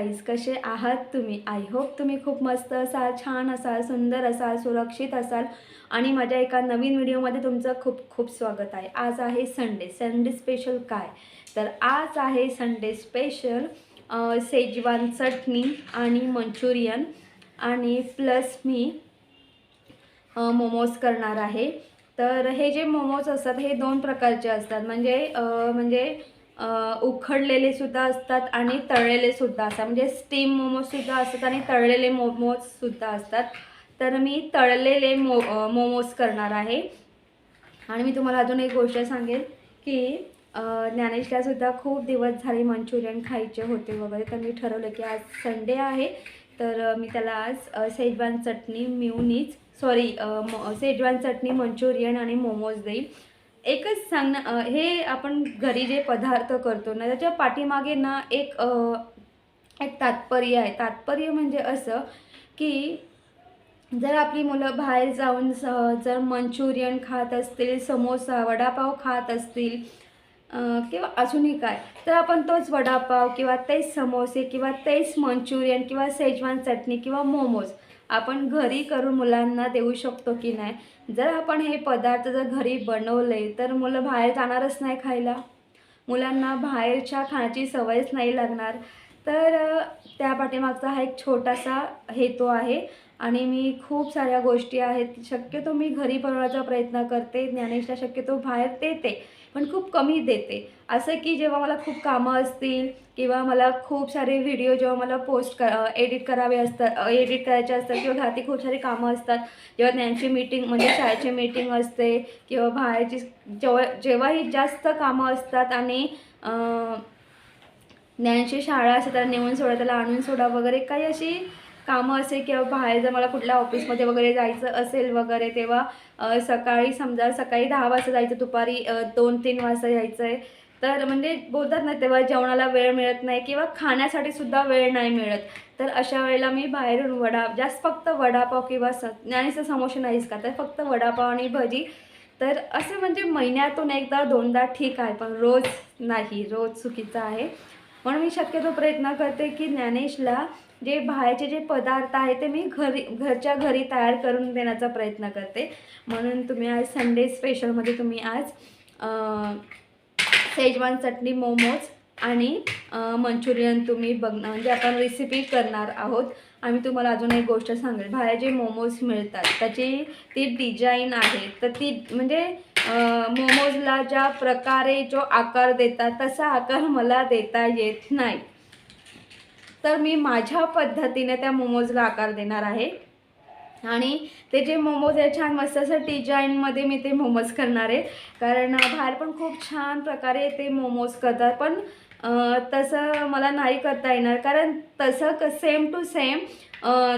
Guys कसे आहात तुम्ही? आय होप तुम्ही खूप मस्त असाल छान असाल सुंदर असाल सुरक्षित असाल. आणि माझ्या एका नवीन व्हिडिओमध्ये तुमचं खूप खूप स्वागत आहे. आज आहे संडे संडे स्पेशल काय? तर आज आहे संडे स्पेशल सेजवान चटणी आणि मंचुरियन आणि प्लस मी मोमोज करणार आहे. तर हे जे मोमोज असतात हे दोन प्रकारचे असतात. म्हणजे म्हणजे उखडलेले सुद्धा असतात आणि तळलेले सुद्धा असतात. म्हणजे स्टीम मोमोजसुद्धा असतात आणि तळलेले मोमोजसुद्धा असतात. तर मी तळलेले मो मोमोज करणार आहे. आणि मी तुम्हाला अजून एक गोष्ट सांगेन की अ, ज्ञानेशला सुद्धा खूप दिवस झाले मंचुरियन खायचे होते वगैरे. तर मी ठरवलं की आज संडे आहे. तर मी त्याला आज सेजवान चटणी मिवनीच सॉरी सेजवान चटणी मंचुरियन आणि मोमोज देईल. एकच सांगणं हे आपण घरी जे पदार्थ करतो ना त्याच्या पाठीमागे ना एक एक तात्पर्य आहे. तात्पर्य म्हणजे असं की जर आपली मुलं बाहेर जाऊन स जर मंचुरियन खात असतील समोसा वडापाव खात असतील किंवा अजूनही काय तर आपण तोच वडापाव किंवा तेच समोसे किंवा तेच मंचुरियन किंवा सेजवान चटणी किंवा मोमोज आपण घरी करून मुलांना देऊ शकतो की नाही? जर आपण हे पदार्थ जर घरी बनवले तर मुलं बाहेर जाणारच नाही खायला. मुलांना बाहेरच्या खाण्याची सवयच नाही लागणार. तर त्या पाठीमागचा हा एक छोटासा हेतू आहे आणि मी खूप साऱ्या गोष्टी आहेत. शक्यतो मी घरी बनवण्याचा प्रयत्न करते. ज्ञानेशला शक्यतो बाहेर देते. पण खूप कमी देते. असं की जेव्हा मला खूप कामं असतील किंवा मला खूप सारे व्हिडिओ जेव्हा मला पोस्ट कर एडिट करावे असतात एडिट करायचे असतात किंवा घरातील खूप सारी कामं असतात जेव्हा त्यांची मीटिंग म्हणजे शाळेची मीटिंग असते किंवा बाहेरची जेव्हा जेव्हाही जास्त कामं असतात आणि ज्ञानची शाळा असते त्याला नेऊन सोडा त्याला आणून सोडा वगैरे काही अशी कामं असेल किंवा बाहेर जर मला कुठल्या ऑफिसमध्ये वगैरे जायचं असेल वगैरे तेव्हा सकाळी समजा सकाळी दहा वाजता जायचं दुपारी दोन तीन वाजता यायचं आहे तर म्हणजे बोलतात ना तेव्हा जेवणाला वेळ मिळत नाही किंवा खाण्यासाठी सुद्धा वेळ नाही मिळत. तर अशा वेळेला मी बाहेरून वडा जास्त फक्त वडापाव किंवा स ज्ञानीचं समोसे नाहीच का तर फक्त वडापाव आणि भजी. तर असं म्हणजे महिन्यातून एकदा दोनदा ठीक आहे पण रोज नाही रोज चुकीचं आहे. म्हणून मी शक्यतो प्रयत्न करते की ज्ञानेशला जे बाहेरचे जे पदार्थ आहे ते मी घरी घरच्या घरी तयार करून देण्याचा प्रयत्न करते. म्हणून तुम्ही आज संडे स्पेशलमध्ये तुम्ही आज सेजवान चटणी मोमोज आणि मंचुरियन तुम्ही बघणं म्हणजे आपण रेसिपी करणार आहोत. आम्ही तुम्हाला अजून एक गोष्ट सांगेल. बाहेर जे मोमोज मिळतात त्याची ती डिझाईन आहे तर ती म्हणजे मोमोजला ज्या प्रकारे जो आकार देतात तसा आकार मला देता येत नाही. तर मी माझ्या पद्धतीने त्या मोमोजला आकार देणार आहे. आणि ते जे मोमोज आहे छान मस्त असं डिझाईनमध्ये मी ते मोमोज करणार आहे. कारण बाहेर पण खूप छान प्रकारे ते मोमोज करतात. पण तसं मला नाही करता येणार. कारण तसं क सेम टू सेम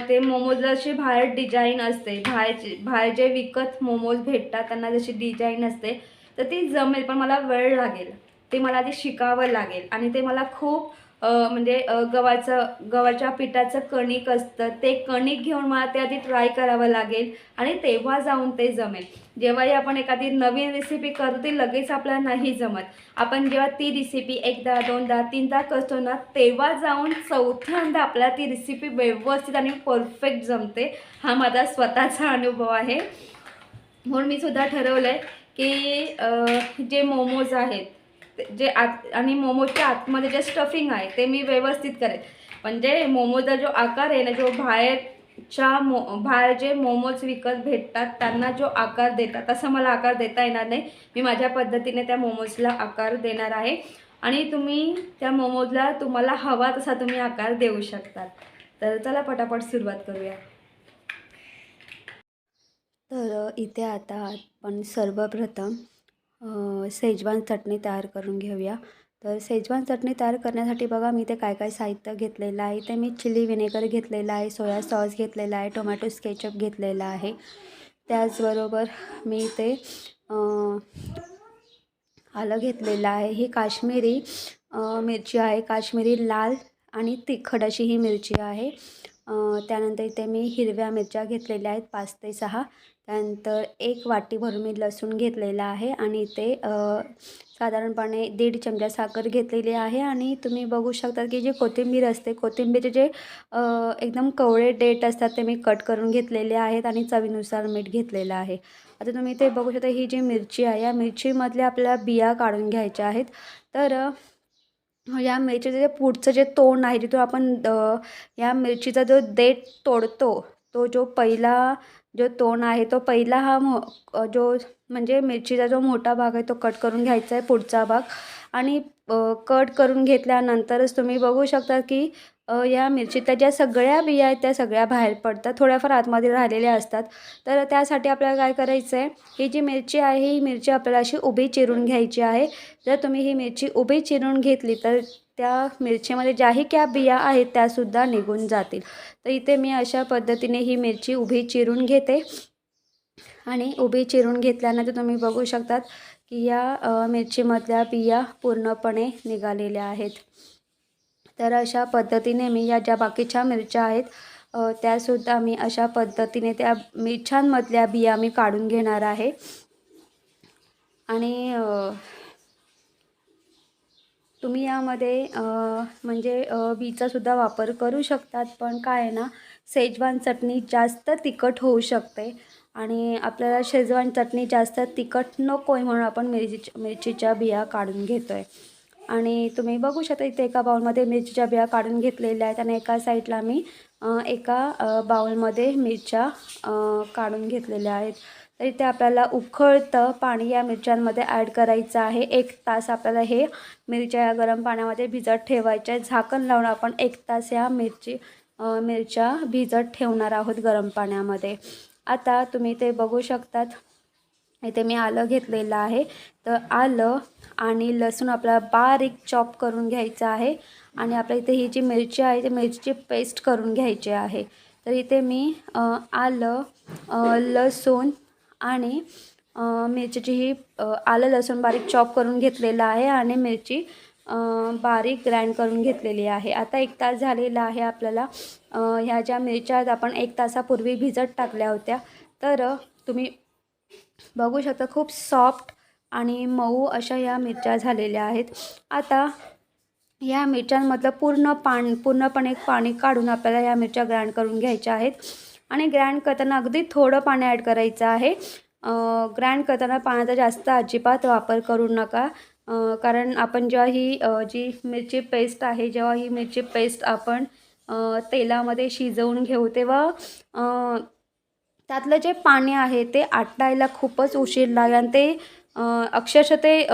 ते मोमोजला अशी बाहेर डिझाईन असते. बाहेरचे बाहेर जे विकत मोमोज भेटतात त्यांना जशी डिझाईन असते तर ती जमेल. पण मला वेळ लागेल. ते मला आधी शिकावं लागेल. आणि ते मला खूप म्हणजे गव्हाचं गव्हाच्या पिठाचं कणिक असतं. ते कणिक घेऊन मला ते आधी ट्राय करावं लागेल आणि तेव्हा जाऊन ते जमेल. जेव्हाही आपण एखादी नवीन रेसिपी करतो ती लगेच आपल्याला नाही जमत. आपण जेव्हा ती रेसिपी एकदा दोनदा तीनदा करतो ना तेव्हा जाऊन चौथ्यांदा आपल्याला ती रेसिपी व्यवस्थित आणि परफेक्ट जमते. हा माझा स्वतःचा अनुभव आहे. म्हणून मी सुद्धा ठरवलं आहे की जे मोमोज आहेत जे आत आणि मोमोजच्या आतमध्ये जे स्टफिंग आहे ते मी व्यवस्थित करेन. म्हणजे मोमोजचा जो आकार आहे ना जो बाहेरच्या मो बाहेर जे मोमोज विकत भेटतात त्यांना जो आकार देतात तसा मला आकार देता येणार नाही. मी माझ्या पद्धतीने त्या मोमोजला आकार देणार आहे. आणि तुम्ही त्या मोमोजला तुम्हाला हवा तसा तुम्ही आकार देऊ शकतात. तर चला पटापट सुरुवात करूया. तर इथे आता आपण सर्वप्रथम सेजवान चटणी तयार करून घेऊया. तर सेजवान चटणी तयार करण्यासाठी बघा मी ते काय काय साहित्य घेतलेलं आहे. ते मी चिली व्हिनेगर घेतलेला आहे सोया सॉस घेतलेला आहे टोमॅटो स्केचअप घेतलेला आहे. त्याचबरोबर मी ते आलं घेतलेलं आहे. ही काश्मीरी मिरची आहे. काश्मीरी लाल आणि तिखट अशी ही मिरची आहे. त्यानंतर इथे मी हिरव्या मिरच्या घेतलेल्या आहेत पाच ते सहा. त्यानंतर एक वाटी भरून मी लसूण घेतलेला आहे आणि ते साधारणपणे दीड चमचा साखर घेतलेली आहे. आणि तुम्ही बघू शकता की जे कोथिंबीर असते कोथिंबीरचे जे एकदम कवळे डेट असतात ते मी कट करून घेतलेले आहेत आणि चवीनुसार मीठ घेतलेलं आहे. आता तुम्ही ते बघू शकता ही जी मिरची आहे या मिरचीमधल्या आपल्याला बिया काढून घ्यायच्या आहेत. तर या मिरचीचं जे पुढचं जे तोंड आहे जिथून आपण या मिरचीचा जो देठ तोडतो तो जो पहिला जो तोंड आहे तो पहिला हा मो जो म्हणजे मिरचीचा जो मोठा भाग आहे तो कट करून घ्यायचा आहे पुढचा भाग. आणि कट करून घेतल्यानंतरच तुम्ही बघू शकता की या मिरचीतल्या ज्या सगळ्या बिया आहेत त्या सगळ्या बाहेर पडतात थोड्याफार आतमध्ये राहिलेल्या असतात. तर त्यासाठी आपल्याला काय करायचं आहे ही जी मिरची आहे ही मिरची आपल्याला अशी उभी चिरून घ्यायची आहे. जर तुम्ही ही मिरची उभी चिरून घेतली तर त्या मिरचीमध्ये ज्याही क्या बिया आहेत त्यासुद्धा निघून जातील. तर इथे मी अशा पद्धतीने ही मिरची उभी चिरून घेते. आणि उभी चिरून घेतल्यानंतर तुम्ही बघू शकतात की या मिरचीमधल्या बिया पूर्णपणे निघालेल्या आहेत. तर अशा पद्धतीने मी या ज्या बाकीच्या मिरच्या आहेत त्यासुद्धा मी अशा पद्धतीने त्या मिरच्यांमधल्या बिया मी काढून घेणार आहे. आणि तुम्ही यामध्ये म्हणजे बीचासुद्धा वापर करू शकतात पण काय आहे ना शेजवान चटणी जास्त तिखट होऊ शकते आणि आपल्याला शेजवान चटणी जास्त तिखट नको आहे म्हणून आपण मिरची मिरचीच्या बिया काढून घेतो आहे आणि तुम्ही बघू शकता इथे एका बाउलमध्ये मिरचीच्या बिया काढून घेतलेल्या आहेत आणि एका साईडला मी एका बाउलमध्ये मिरच्या काढून घेतलेल्या आहेत. तर इथे आपल्याला उकळतं पाणी या मिरच्यांमध्ये ॲड करायचं आहे. एक तास आपल्याला हे मिरच्या या गरम पाण्यामध्ये भिजत ठेवायच्या आहे झाकण लावून आपण एक तास या मिरची मिरच्या भिजत ठेवणार आहोत गरम पाण्यामध्ये. आता तुम्ही ते बघू शकतात. इथे मी आलं घेतलेलं आहे. तर आलं आणि लसूण आपल्याला बारीक चॉप करून घ्यायचं आहे. आणि आपल्या इथे ही जी मिरची आहे ती मिरची पेस्ट करून घ्यायची आहे. तर इथे मी आलं लसूण आणि मिरचीची ही आलं लसूण बारीक चॉप करून घेतलेलं आहे आणि मिरची बारीक ग्राइंड करून घेतलेली आहे. आता एक तास झालेला आहे आपल्याला ह्या ज्या मिरच्या आपण एक तासापूर्वी भिजत टाकल्या होत्या. तर तुम्ही बघू शकता खूप सॉफ्ट आणि मऊ अशा या मिरच्या झालेल्या आहेत. आता ह्या मिरच्यांमधलं पूर्ण पाणी पूर्णपणे पाणी काढून आपल्याला या मिरच्या ग्राइंड करून घ्यायच्या आहेत. आणि ग्रँड करताना अगदी थोडं पाणी ॲड करायचं आहे. ग्रँड करताना पाण्याचा जास्त अजिबात वापर करू नका. कारण आपण जेव्हा ही जी मिरची पेस्ट आहे जेव्हा ही मिरची पेस्ट आपण तेलामध्ये शिजवून घेऊ तेव्हा त्यातलं जे पाणी आहे ते आटायला खूपच उशीर लागेल आणि ते अक्षरशः ते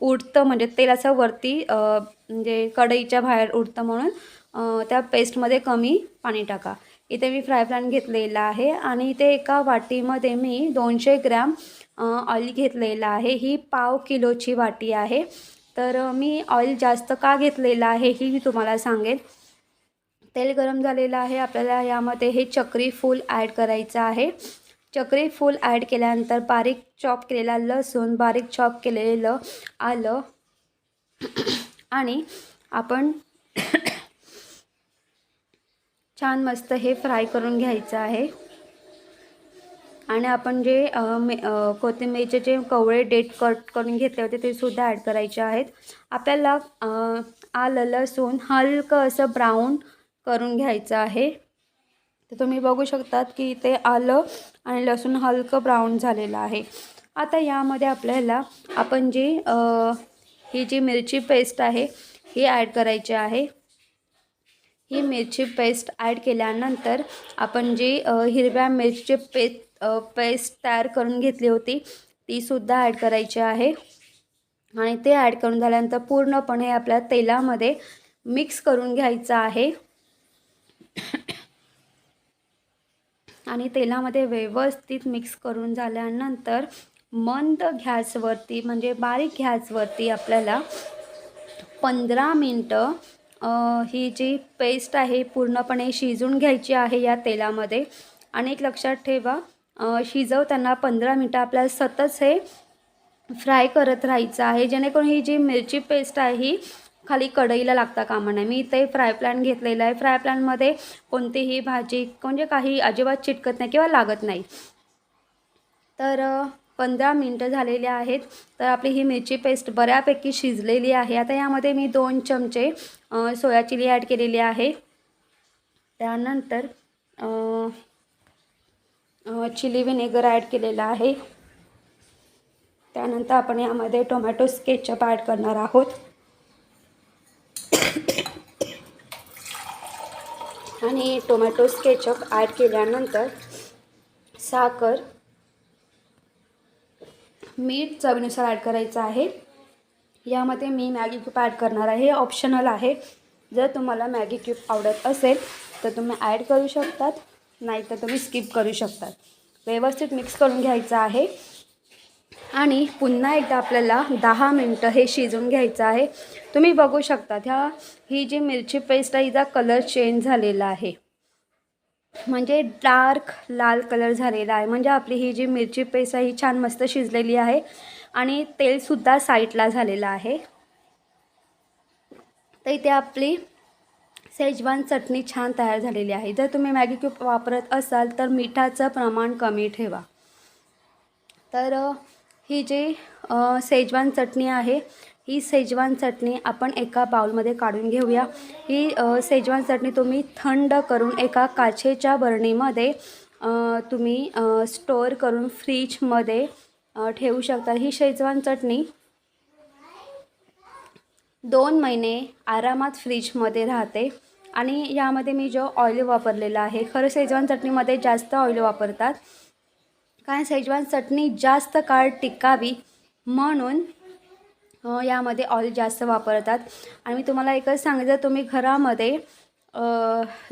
उडतं म्हणजे तेल असं वरती म्हणजे कढईच्या बाहेर उडतं म्हणून त्या पेस्टमध्ये कमी पाणी टाका. इथे मी फ्राय पॅन घेतलेला आहे आणि इथे एका वाटीमध्ये मी दोनशे ग्रॅम ऑइल घेतलेलं आहे. ही पाव किलोची वाटी आहे. तर मी ऑइल जास्त का घेतलेलं आहे ही मी तुम्हाला सांगेन. तेल गरम झालेलं आहे. आपल्याला यामध्ये हे चक्री फूल ॲड करायचं आहे. चक्री फूल ॲड केल्यानंतर बारीक चॉप केलेला लसूण बारीक चॉप केलेलं आलं. आणि आपण छान मस्त हे फ्राय करून घ्यायचं आहे. आणि आपण जे मे कोथिंबीरचे जे कवळे डेट कट करून घेतले होते ते सुद्धा ॲड करायचे आहेत. आपल्याला आलं लसूण हलकं असं ब्राऊन करून घ्यायचं आहे. तर तुम्ही बघू शकतात की ते आलं आणि लसूण हलकं ब्राऊन झालेलं आहे. आता यामध्ये आपल्याला आपण जी ही जी मिरची पेस्ट आहे ही ॲड करायची आहे. ही मिरची पेस्ट ॲड केल्यानंतर आपण जी हिरव्या मिरची पेस्ट पेस्ट तयार करून घेतली होती तीसुद्धा ॲड करायची आहे. आणि ते ॲड करून झाल्यानंतर पूर्णपणे आपल्या तेलामध्ये मिक्स करून घ्यायचं आहे. आणि तेलामध्ये व्यवस्थित मिक्स करून झाल्यानंतर मंद गॅसवरती म्हणजे बारीक गॅसवरती आपल्याला पंधरा मिनटं ही जी पेस्ट आहे पूर्णपणे शिजून घ्यायची आहे या तेलामध्ये. आणि एक लक्षात ठेवा शिजवताना पंधरा मिनटं आपल्याला सतत हे फ्राय करत राहायचं आहे. जेणेकरून ही जी मिरची पेस्ट आहे ही खाली कढईला लागता कामा नाही मी इथे फ्राय पॅन घेतलेला आहे. फ्राय पॅनमध्ये कोणतीही भाजी म्हणजे काही अजिबात चिटकत नाही किंवा लागत नाही. तर पंधरा मिनटं झालेली आहेत. तर आपली ही मिरची पेस्ट बऱ्यापैकी शिजलेली आहे. आता यामध्ये मी दोन चमचे सोया चिली ॲड केलेली आहे. त्यानंतर चिली व्हिनेगर ॲड केलेलं आहे. त्यानंतर आपण यामध्ये टोमॅटो स्केचअप ॲड करणार आहोत. आणि टोमॅटो स्केचअप ॲड केल्यानंतर साखर मीठ चवीनुसार ॲड करायचं आहे. यामध्ये मी मॅगी क्यूब ॲड करणार आहे. हे ऑप्शनल आहे. जर तुम्हाला मॅगी क्यूब आवडत असेल तर तुम्ही ॲड करू शकतात. नाही तर तुम्ही स्किप करू शकतात. व्यवस्थित मिक्स करून घ्यायचं आहे. आणि पुन्हा एकदा आपल्याला दहा मिनटं हे शिजवून घ्यायचं आहे. तुम्ही बघू शकता ह्या ही जी मिरची पेस्ट आहे हिचा कलर चेंज झालेला आहे. म्हणजे डार्क लाल कलर झालेला आहे. म्हणजे आपली ही जी मिरची पेस्ट आहे ही छान मस्त शिजलेली आहे आणि तेलसुद्धा साईडला झालेलं आहे. तर इथे आपली सेजवान चटणी छान तयार झालेली आहे. जर तुम्ही मॅगी क्यूब वापरत असाल तर मिठाचं प्रमाण कमी ठेवा. तर ही जी सेजवान चटणी आहे ही सेजवान चटणी आपण एका बाउलमध्ये काढून घेऊया. ही सेजवान चटणी तुम्ही थंड करून एका काचेच्या बरणीमध्ये तुम्ही स्टोअर करून फ्रीजमध्ये ठेवू शकता. ही शेजवान चटणी दोन महिने आरामात फ्रीजमध्ये राहते आणि यामध्ये मी जो ऑइल वापरलेला आहे खरं शेजवान चटणीमध्ये जास्त ऑइल वापरतात. कारण शेजवान चटणी जास्त काळ टिकावी म्हणून यामध्ये ऑइल जास्त वापरतात. आणि मी तुम्हाला एकच सांगितलं तुम्ही घरामध्ये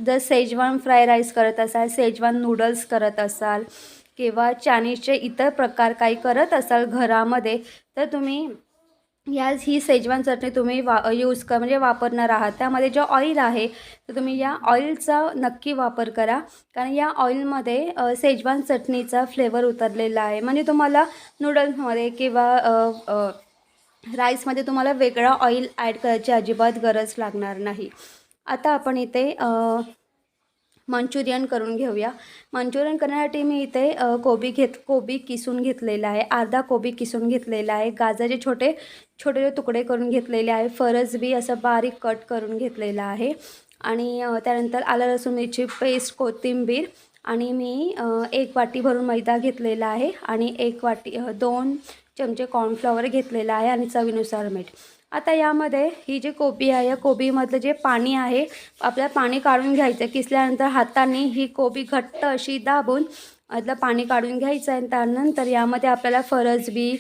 जर सेजवान फ्राय राईस करत असाल सेजवान नूडल्स करत असाल किंवा चायनीजचे इतर प्रकार काही करत असाल घरामध्ये तर तुम्ही या ही सेजवान चटणी तुम्ही वा यूज कर म्हणजे वापरणार आहात. त्यामध्ये जो ऑइल आहे तर तुम्ही या ऑइलचा नक्की वापर करा. कारण या ऑइलमध्ये सेजवान चटणीचा फ्लेवर उतरलेला आहे. म्हणजे तुम्हाला नूडल्समध्ये किंवा राईसमध्ये तुम्हाला वेगळा ऑइल ॲड करायची अजिबात गरज लागणार नाही. आता आपण इथे मंचुरियन करून घेऊया. मंचुरियन करण्यासाठी मी इथे कोबी घेत कोबी किसून घेतलेला आहे. अर्धा कोबी किसून घेतलेला आहे. गाजरचे छोटे छोटे तुकडे करून घेतलेले आहे. फरसबी असं बारीक कट करून घेतलेला आहे. आणि त्यानंतर आलं लसूण मिरची पेस्ट कोथिंबीर आणि मी एक वाटी भरून मैदा घेतलेला आहे. आणि एक वाटी दोन चमचे कॉर्नफ्लॉवर घेतलेला आहे आणि चवीनुसार मीठ. आता यामध्ये ही जी कोबी आहे या कोबीमधलं जे पाणी आहे आपल्याला पाणी काढून घ्यायचं किसल्यानंतर हाताने ही कोबी घट्ट अशी दाबून यातलं पाणी काढून घ्यायचं आहे त्यानंतर यामध्ये आपल्याला फरसबी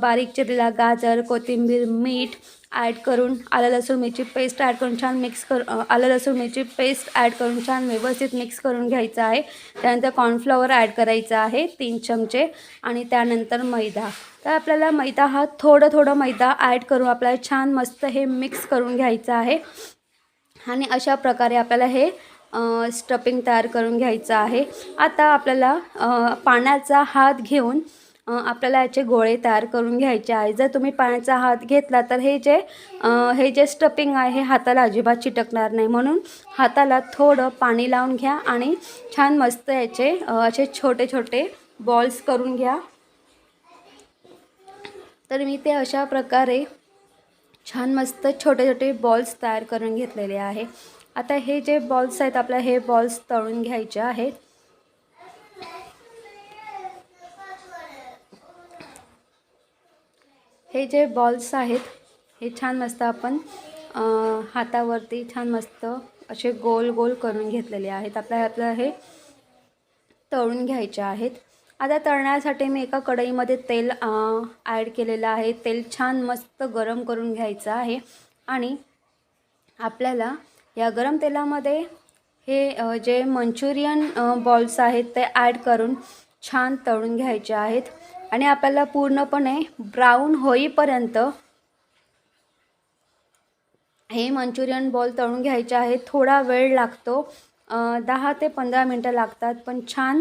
बारीक चिरलेला गाजर कोथिंबीर मीठ ॲड करून आलं लसूण मिरची पेस्ट ॲड करून छान मिक्स कर आलं लसूण मिरची पेस्ट ॲड करून छान व्यवस्थित मिक्स करून घ्यायचं आहे. त्यानंतर कॉर्नफ्लॉवर ॲड करायचं आहे तीन चमचे आणि त्यानंतर मैदा. तर आपल्याला मैदा हा थोडं थोडं मैदा ॲड करून आपल्याला छान मस्त हे मिक्स करून घ्यायचं आहे. आणि अशा प्रकारे आपल्याला हे स्टपिंग तयार करून घ्यायचं आहे. आता आपल्याला पाण्याचा हात घेऊन आपल्याला याचे गोळे तयार करून घ्यायचे आहे. जर तुम्ही पाण्याचा हात घेतला तर हे जे हे जे स्टपिंग आहे हे हाताला अजिबात चिटकणार नाही. म्हणून हाताला थोडं पाणी लावून घ्या आणि छान मस्त याचे असे छोटे छोटे बॉल्स करून घ्या. तर मी ते अशा प्रकारे छान मस्त छोटे छोटे बॉल्स तयार करून घेतलेले आहे. आता हे जे बॉल्स आहेत आपल्या हे बॉल्स तळून घ्यायचे आहेत. हे जे बॉल्स आहेत हे छान मस्त आपण हातावरती छान मस्त असे गोल गोल करून घेतलेले आहेत. आपल्या ह्यातलं हे तळून घ्यायचे आहेत. आता तळण्यासाठी मी एका कढईमध्ये तेल ॲड केलेलं आहे. तेल छान मस्त गरम करून घ्यायचं आहे. आणि आपल्याला या गरम तेलामध्ये हे जे मंचुरियन बॉल्स आहेत ते ॲड करून छान तळून घ्यायचे आहेत. आणि आपल्याला पूर्णपणे ब्राऊन होईपर्यंत हे मंचुरियन बॉल तळून घ्यायचे आहेत थोडा वेळ लागतो. दहा ते पंधरा मिनटं लागतात पण छान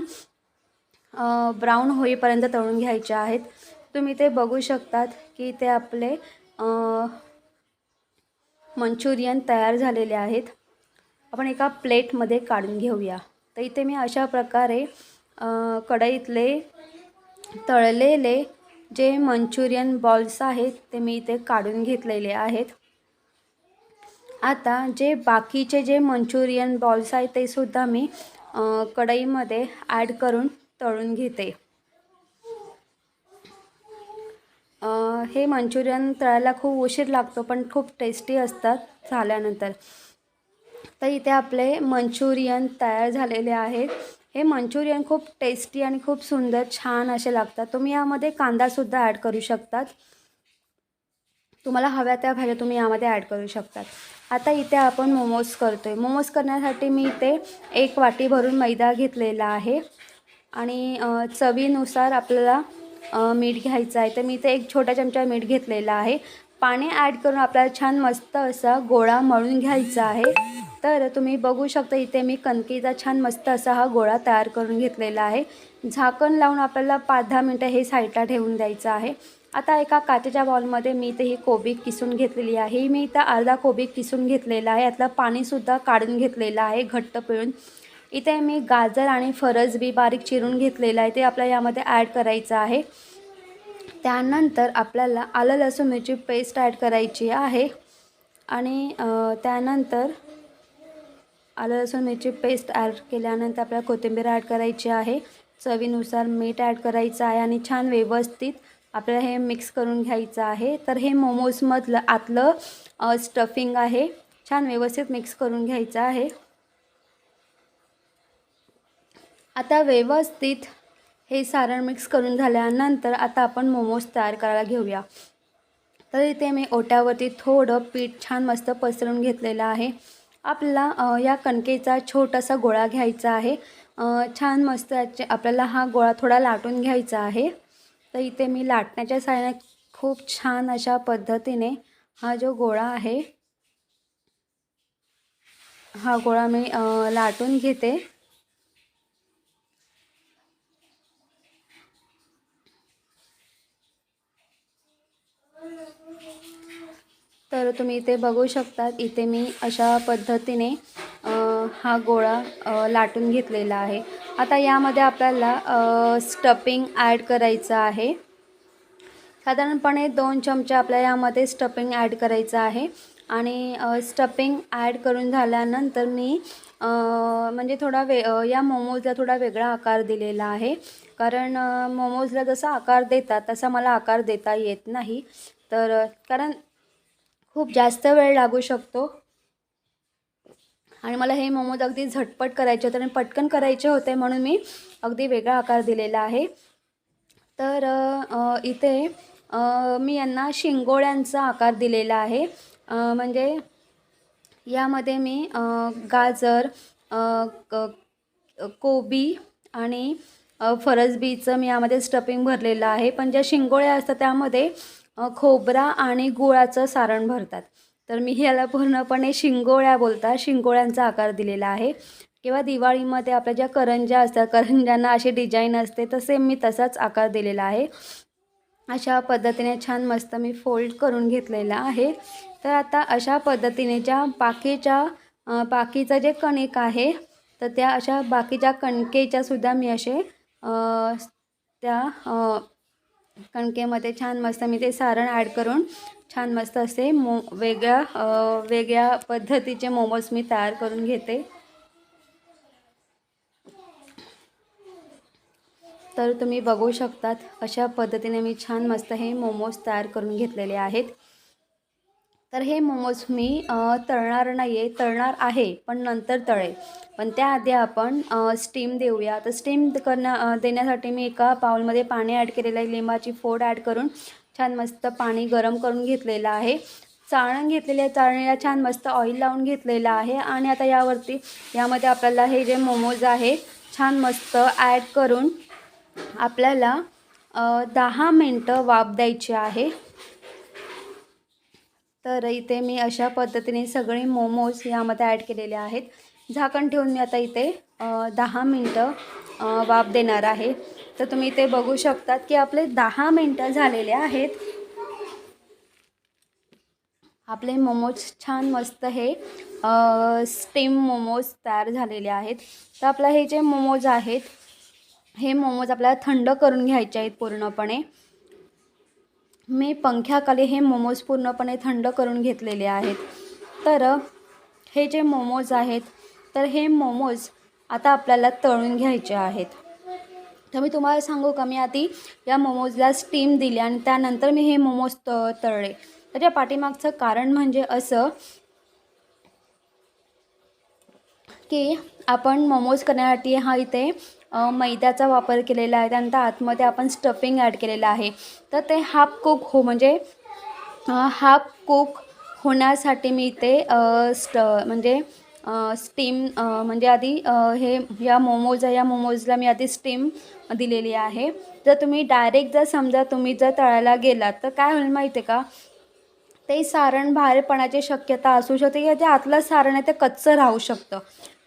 ब्राऊन होईपर्यंत तळून घ्यायचे आहेत. तुम्ही ते बघू शकतात की ते आपले मंचुरियन तयार झालेले आहेत. आपण एका प्लेटमध्ये काढून घेऊया. तर इथे मी अशा प्रकारे कढईतले तळलेले जे मंचुरियन बॉल्स आहेत ते मी इथे काढून घेतलेले आहेत. आता जे बाकीचे जे मंचुरियन बॉल्स आहेत ते सुद्धा मी कढईमध्ये ॲड करून तळून घेते. हे मंचुरियन तळायला खूप उशीर लागतो पण खूप टेस्टी असतात झाल्यानंतर. तर इथे आपले मंचुरियन तयार झालेले आहेत. हे मंचुरियन खूप टेस्टी आणि खूप सुंदर छान असे लागतात. तुम्ही यामध्ये कांदासुद्धा ॲड करू शकतात. तुम्हाला हव्या त्या भाज्या तुम्ही यामध्ये ॲड करू शकतात. आता इथे आपण मोमोज करतो आहे मोमोज करण्यासाठी मी इथे एक वाटी भरून मैदा घेतलेला आहे. आणि चवीनुसार आपल्याला मीठ घ्यायचं आहे. तर मी इथे एक छोटा चमचा मीठ घेतलेला आहे. पाणी ॲड करून आपल्याला छान मस्त असा गोळा मळून घ्यायचा आहे. तर तुम्ही बघू शकता इथे मी कणकीचा छान मस्त असा हा गोळा तयार करून घेतलेला आहे. झाकण लावून आपल्याला पाच दहा मिनटं हे साईडला ठेवून द्यायचं आहे. आता एका काचेच्या बॉलमध्ये मी इथे ही कोबी किसून घेतलेली आहे. मी इथं अर्धा कोबी किसून घेतलेला आहे. यातलं पाणीसुद्धा काढून घेतलेलं आहे घट्ट पिळून. इथे मी गाजर आणि फरस बी बारीक चिरून घेतलेलं आहे. ते आपल्याला यामध्ये ॲड करायचं आहे. त्यानंतर आपल्याला आलं लसूण मिरची पेस्ट ॲड करायची आहे. आणि त्यानंतर आलं लसूण मिरची पेस्ट ॲड केल्यानंतर आपल्याला कोथिंबीर ॲड करायची आहे. चवीनुसार मीठ ॲड करायचं आहे आणि छान व्यवस्थित आपल्याला हे मिक्स करून घ्यायचं आहे. तर हे मोमोजमधलं आतलं स्टफिंग आहे. छान व्यवस्थित मिक्स करून घ्यायचं आहे. आता व्यवस्थित हे सारण मिक्स करून झाल्यानंतर आता आपण मोमोज तयार करायला घेऊया. तर इथे मी ओट्यावरती थोडं पीठ छान मस्त पसरून घेतलेलं आहे. आपल्याला या कणकेचा छोटासा गोळा घ्यायचा आहे. छान मस्त याचे आपल्याला हा गोळा थोडा लाटून घ्यायचा आहे. तर इथे मी लाटण्याच्या साहाय्याने खूप छान अशा पद्धतीने हा जो गोळा आहे हा गोळा मी लाटून घेते. तर तुम्ही इथे बघू शकतात इथे मी अशा पद्धतीने हा गोळा लाटून घेतलेला आहे. आता यामध्ये आपल्याला स्टपिंग ॲड करायचं आहे. साधारणपणे दोन चमचे आपल्याला यामध्ये स्टपिंग ॲड करायचं आहे. आणि स्टपिंग ॲड करून झाल्यानंतर मी म्हणजे थोडा वे या मोमोजला थोडा वेगळा आकार दिलेला आहे. कारण मोमोजला जसा आकार देतात तसा मला आकार देता येत नाही. तर कारण खूप जास्त वेळ लागू शकतो. आणि मला हे मोमोज अगदी झटपट करायचे होते आणि पटकन करायचे होते म्हणून मी अगदी वेगळा आकार दिलेला आहे. तर इथे मी यांना शिंगोळ्यांचा आकार दिलेला आहे. म्हणजे यामध्ये मी गाजर क- कोबी आणि फरसबीचं मी यामध्ये स्टफिंग भरलेलं आहे. पण ज्या शिंगोळ्या असतात त्यामध्ये खोबरा आणि गुळाचं सारण भरतात. तर मी ह्याला पूर्णपणे शिंगोळ्या बोलतात. शिंगोळ्यांचा आकार दिलेला आहे. किंवा दिवाळीमध्ये आपल्या ज्या करंज्या असतात करंज्यांना अशी डिझाईन असते तसे मी तसाच आकार दिलेला आहे. अशा पद्धतीने छान मस्त मी फोल्ड करून घेतलेला आहे. तर आता अशा पद्धतीने ज्या बाकीच्या बाकीचं जे कणिक आहे तर त्या अशा बाकीच्या कणकेच्या सुद्धा मी असे त्या कणकेमध्ये छान मस्त मी ते सारण ॲड करून छान मस्त असे मो वेगळ्या वेगळ्या पद्धतीचे मोमोज मी तयार करून घेते. तर तुम्ही बघू शकतात अशा पद्धतीने मी छान मस्त हे मोमोज तयार करून घेतलेले आहेत. तर हे मोमोज मी तळणार नाही आहे तळणार आहे पण नंतर तळेल. पण त्याआधी आपण स्टीम देऊया. तर स्टीम करण्या देण्यासाठी मी एका पाऊलमध्ये पाणी ॲड केलेलं आहे. लिंबाची फोड ॲड करून छान मस्त पाणी गरम करून घेतलेलं आहे. चाळण घेतलेली आहे चाळणीला छान मस्त ऑइल लावून घेतलेलं आहे. आणि आता यावरती यामध्ये आपल्याला हे जे मोमोज आहे छान मस्त ॲड करून आपल्याला दहा मिनटं वाफ द्यायची आहे. तर इथे मी अशा पद्धतीने सगळे मोमोज यामध्ये ॲड केलेले आहेत. झाकण ठेवून मी आता इथे दहा मिनटं वाफ देणार आहे. तर तुम्ही इथे बघू शकतात की आपले दहा मिनटं झालेले आहेत. आपले मोमोज छान मस्त हे स्टीम मोमोज तयार झालेले आहेत. तर आपलं हे जे मोमोज आहेत हे मोमोज आपल्याला थंड करून घ्यायचे आहेत पूर्णपणे. मी पंख्याखाली हे मोमोज पूर्णपणे थंड करून घेतलेले आहेत. तर हे जे मोमोज आहेत तर हे मोमोज आता आपल्याला तळून घ्यायचे आहेत. तर मी तुम्हाला सांगू का मी आधी या मोमोजला स्टीम दिली आणि त्यानंतर मी हे मोमोज त तळले. त्याच्या पाठीमागचं कारण म्हणजे असं की आपण मोमोज करण्यासाठी हा इथे मैद्याचा वापर केलेला आहे त्यानंतर आतमध्ये आपण स्टफिंग ॲड केलेलं आहे. तर ते हाफ कुक हो म्हणजे हाफ कुक होण्यासाठी मी इथे स्ट म्हणजे स्टीम म्हणजे आधी हे या मोमोज आहे या मोमोजला मी आधी स्टीम दिलेली आहे. जर तुम्ही डायरेक्ट जर समजा तुम्ही जर तळायला गेलात तर काय होईल माहिती आहे का? ते सारण बाहेर पडण्याची शक्यता असू शकते किंवा ते आतलं सारण आहे ते कच्चं राहू शकतं.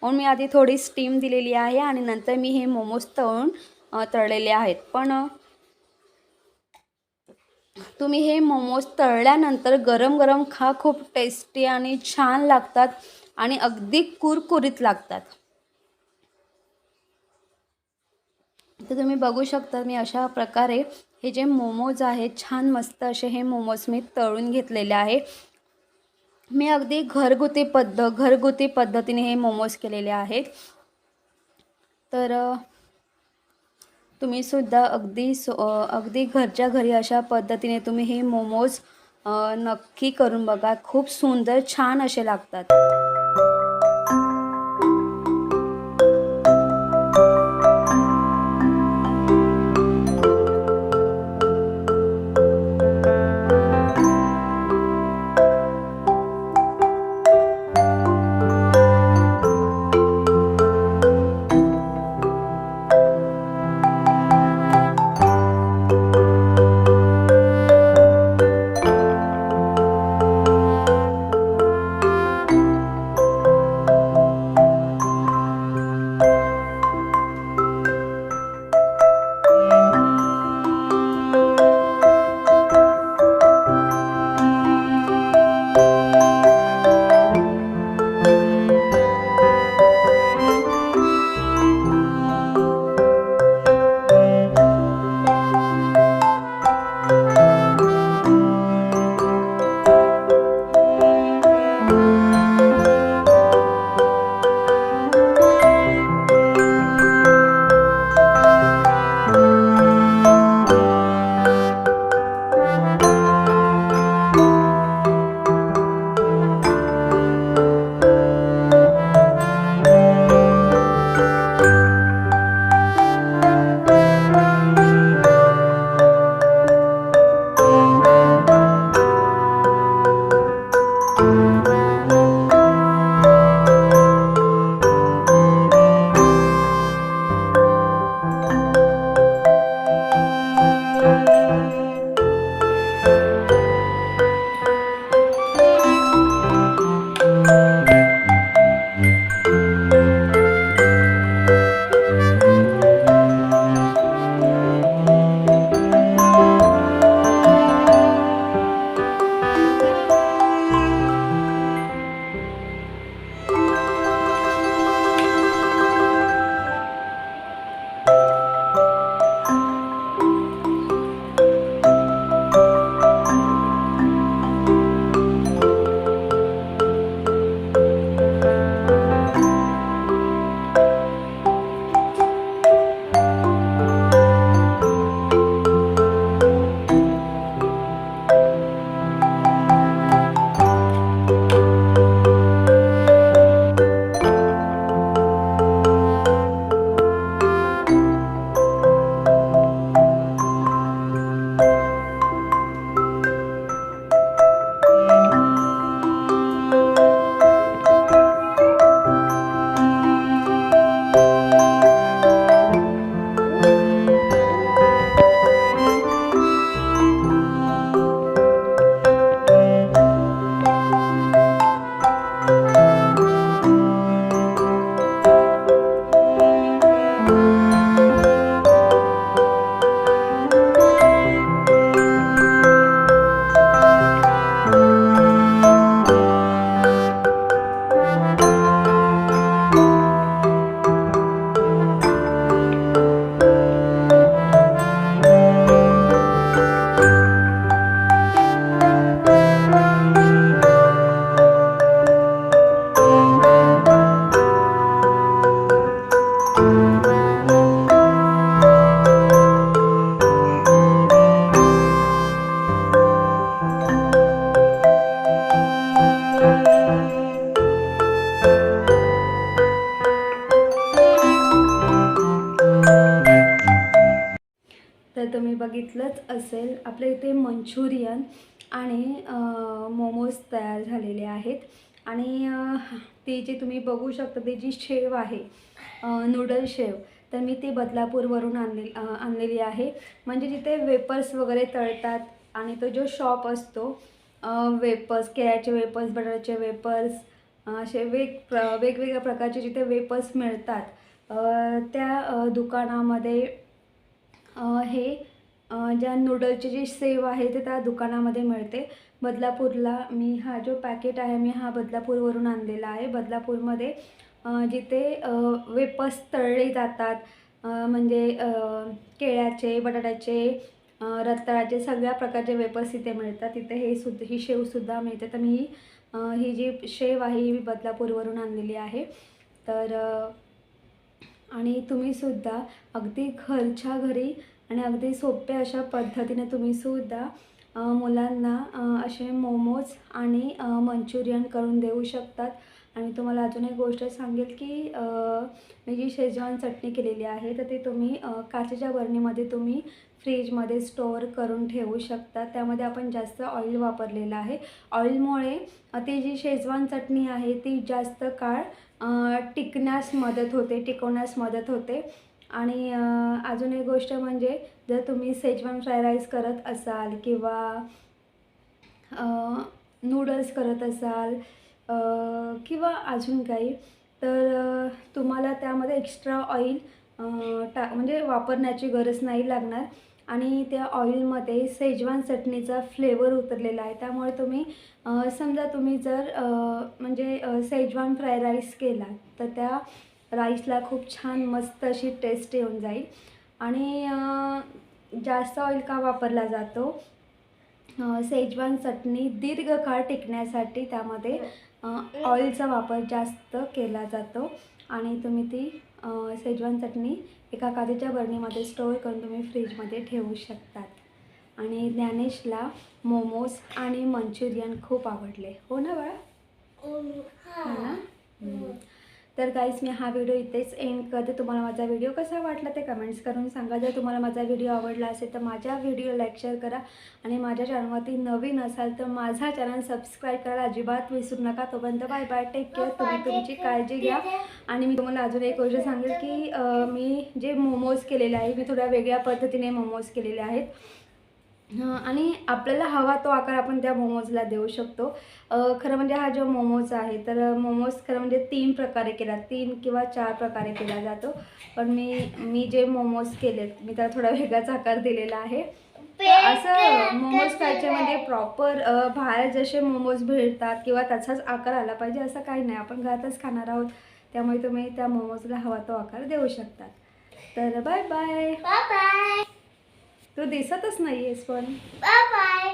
म्हणून मी आधी थोडी स्टीम दिलेली आहे आणि नंतर मी हे मोमोज तळून तळलेले आहेत. पण तुम्ही हे मोमोज तळल्यानंतर गरम गरम खा खूप टेस्टी आणि छान लागतात आणि अगदी कुरकुरीत लागतात. तर तुम्ही बघू शकता मी अशा प्रकारे हे जे मोमोज आहेत छान मस्त असे हे मोमोज मी तळून घेतलेले आहे. मी अगदी घरगुती पद्ध घरगुती पद्धतीने हे मोमोज केलेले आहेत. तर तुम्ही सुद्धा अगदी सो अगदी घरच्या घरी अशा पद्धतीने तुम्ही हे मोमोज नक्की करून बघा. खूप सुंदर छान असे लागतात. बघितलंच असेल आपल्या इथे मंचुरियन आणि मोमोज तयार झालेले आहेत. आणि ते ती जी तुम्ही बघू शकता ती जी शेव आहे नूडल शेव तर मी ती बदलापूरवरून आणले आणलेली आहे. म्हणजे जिथे वेपर्स वगैरे तळतात आणि तो जो शॉप असतो वेपर्स केळ्याचे वेपर्स बटाट्याचे वेपर्स असे वेग प्र वेगवेगळ्या प्रकारचे जिथे वेपर्स मिळतात त्या दुकानामध्ये हे ज्या नूडलचे जी सेव आहे ते त्या दुकानामध्ये मिळते. बदलापूरला मी हा जो पॅकेट आहे मी हा बदलापूरवरून आणलेला आहे. बदलापूरमध्ये जिथे वेपर्स तळले जातात म्हणजे केळ्याचे बटाट्याचे रत्तळाचे रताळाचे सगळ्या प्रकारचे वेपर्स इथे मिळतात. तिथे हे सुद्धा ही शेवसुद्धा मिळते. तर मी ही जी शेव आहे ही मी बदलापूरवरून आणलेली आहे. तर आणि तुम्हीसुद्धा अगदी घरच्या घरी आणि अगदी सोप्या अशा पद्धतीने तुम्हीसुद्धा सुद्धा मुलांना असे मोमोज आणि मंचुरियन करून देऊ शकतात. आणि तुम्हाला अजून एक गोष्ट सांगेल की मी जी शेजवान चटणी केलेली आहे तर ती तुम्ही काचेच्या बरणीमध्ये तुम्ही फ्रीजमध्ये स्टोअर करून ठेवू शकता. त्यामध्ये आपण जास्त ऑइल वापरलेलं आहे. ऑइलमुळे ती जी शेजवान चटणी आहे ती जास्त काळ टिकण्यास मदत होते टिकवण्यास मदत होते. आणि अजून एक गोष्ट म्हणजे जर तुम्ही सेजवान फ्राय राईस करत असाल किंवा नूडल्स करत असाल किंवा अजून काही तर तुम्हाला त्यामध्ये एक्स्ट्रा ऑइल टा म्हणजे वापरण्याची गरज नाही लागणार. आणि त्या ऑइलमध्ये सेजवान चटणीचा फ्लेवर उतरलेला आहे. त्यामुळे तुम्ही समजा तुम्ही जर म्हणजे सेजवान फ्राय राईस केला तर त्या राईसला खूप छान मस्त अशी टेस्ट येऊन जाईल. आणि जास्त ऑइल का वापरला जातो? सेजवान चटणी दीर्घकाळ टिकण्यासाठी त्यामध्ये ऑइलचा वापर जास्त केला जातो. आणि तुम्ही ती सेजवान चटणी एका काचेच्या बरणीमध्ये स्टोअर करून तुम्ही फ्रीजमध्ये ठेवू शकतात. आणि ज्ञानेशला मोमोज आणि मंचुरियन खूप आवडले. हो ना बाळा? हो ना? हम्म. तर गाईज मी हा व्हिडिओ इथेच एंड करते. तुम्हाला माझा व्हिडिओ कसा वाटला ते कमेंट्स करून सांगा. जर तुम्हाला माझा व्हिडिओ आवडला असेल तर माझ्या व्हिडिओ लाईक शेअर करा. आणि माझ्या चॅनलवरती नवीन असाल तर माझा चॅनल सबस्क्राईब करायला अजिबात विसरू नका. तोपर्यंत बाय बाय टेक केअर तुम्ही तुमची काळजी घ्या. आणि मी तुम्हाला अजून एक गोष्ट सांगेल की मी जे मोमोज केलेले आहे मी थोड्या वेगळ्या पद्धतीने मोमोज केलेले आहेत. आणि आपल्याला हवा तो आकार आपण त्या मोमोजला देऊ शकतो. खरं म्हणजे हा जो मोमोज आहे तर मोमोज खरं म्हणजे तीन प्रकारे केला तीन किंवा चार प्रकारे केला जातो. पण मी मी जे मोमोज केलेत मी त्याला थोडा वेगळाच आकार दिलेला आहे. तर असं मोमोज खायचे म्हणजे प्रॉपर बाहेर जसे मोमोज भेटतात किंवा त्याचाच आकार आला पाहिजे असं काही नाही. आपण घरातच खाणार आहोत. त्यामुळे तुम्ही त्या मोमोजला हवा तो आकार देऊ शकतात तर बाय बाय bye. तू दिसतच नाहीयेस पण. बाय